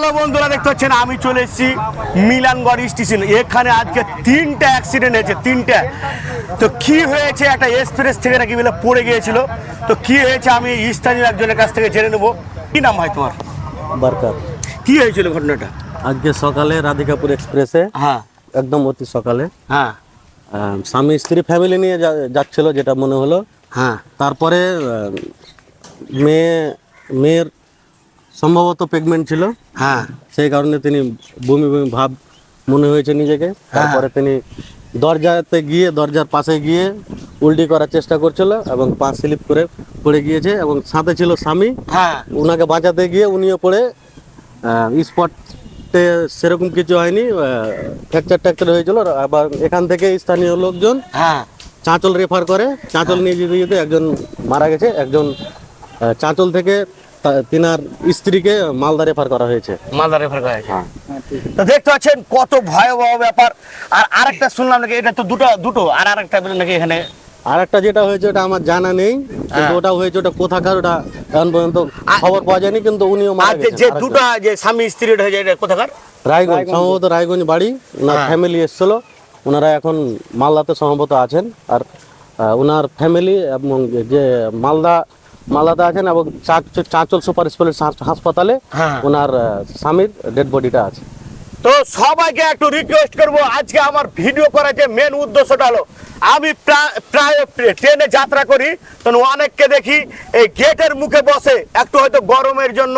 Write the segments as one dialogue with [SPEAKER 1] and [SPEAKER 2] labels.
[SPEAKER 1] Hello বন্ধুরা দেখতে পাচ্ছেন আমি চলে এসেছি মিলানগড় স্টেশন এখানে আজকে তিনটা অ্যাক্সিডেন্ট হয়েছে তিনটা। তো কি হয়েছে একটা এক্সপ্রেস থেকে নাকি বলে পড়ে গিয়েছিল। তো কি হয়েছে আমি স্থানীয় একজনের কাছ থেকে জেনে নেব। কি নাম হয় তোমার?
[SPEAKER 2] বারকার
[SPEAKER 1] কি হয়েছিল ঘটনাটা?
[SPEAKER 2] আজকে সকালে রাধিকাপুর এক্সপ্রেসে
[SPEAKER 1] হ্যাঁ।
[SPEAKER 2] একদম অতি সকালে
[SPEAKER 1] হ্যাঁ।
[SPEAKER 2] স্বামী স্ত্রী ফ্যামিলি নিয়ে যাচ্ছিল যেটা মনে হলো।
[SPEAKER 1] হ্যাঁ।
[SPEAKER 2] তারপরে মেয়ে মেয়ের সম্ভবত প্রেগনেন্ট ছিল।
[SPEAKER 1] হ্যাঁ।
[SPEAKER 2] সেই কারণে তিনি বমি বমি ভাব মনে হয়েছে নিজেকে। তারপরে তিনি দরজাতে গিয়ে দরজার পাশে গিয়ে উল্টি করার চেষ্টা করছিল এবং পা স্লিপ করে পড়ে গিয়েছে এবং সাথে ছিল স্বামী।
[SPEAKER 1] হ্যাঁ।
[SPEAKER 2] ওনাকে বাঁচাতে গিয়ে উনিও পড়ে। স্পটে সেরকম কিছু হয়নি ফ্র্যাকচার ট্যাকচার হয়েছিল। আবার এখান থেকে স্থানীয় লোকজন
[SPEAKER 1] হ্যাঁ।
[SPEAKER 2] চাঁচল রেফার করে। চাঁচল নিয়ে যেতে যেতে একজন মারা গেছে। একজন চাঁচল থেকে তিনার স্ত্রীকে মালদা রেফার করা হয়েছে।
[SPEAKER 1] মালদা রেফার করা হয়েছে। তো দেখতে পাচ্ছেন কত ভয়াবহ ব্যাপার। আর আরেকটা শুনলাম নাকি এটা তো দুটো দুটো আর আরেকটা বলে নাকি এখানে
[SPEAKER 2] আর একটা যেটা হয়েছে ওটা আমার জানা নেই কিন্তু ওটা হয়েছে ওটা কোথাকার ওটা এখন পর্যন্ত খবর পাওয়া যায়নি কিন্তু উনিও মারা
[SPEAKER 1] যে-
[SPEAKER 2] গেছেন।
[SPEAKER 1] যে। দুটো যে স্বামী স্ত্রী হয়েছে এটা কোথাকার?
[SPEAKER 2] রায়গঞ্জ সম্ভবত রায়গঞ্জ বাড়ি ওনার
[SPEAKER 1] হ্যাঁ।
[SPEAKER 2] ফ্যামিলি এসেছিল। ওনারা এখন মালদাতে সম্ভবত আছেন। আর ওনার ফ্যামিলি এবং যে মালদা মালদাতে আছেন এবং চাঁচল সুপার স্পেশালিস্ট হাসপাতালে
[SPEAKER 1] হ্যাঁ।
[SPEAKER 2] ওনার স্বামীর ডেড বডিটা আছে
[SPEAKER 1] তো সবাইকে একটু রিকোয়েস্ট করব আজকে আমার ভিডিও করার যে মেন উদ্দেশ্যটা হলো আমি প্রা- প্রায় ট্রেনে যাত্রা করি তো অনেককে দেখি এই গেটের মুখে বসে একটু হয়তো গরমের জন্য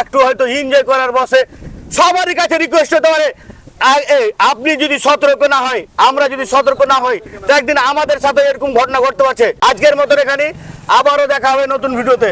[SPEAKER 1] একটু হয়তো এনজয় করার বসে সবারই কাছে রিকোয়েস্ট হতে পারে আপনি যদি সতর্ক না হয় আমরা যদি সতর্ক না হই তো একদিন আমাদের সাথে এরকম ঘটনা ঘটতে পারছে আজকের মতন এখানে আবারও দেখা হবে নতুন ভিডিওতে।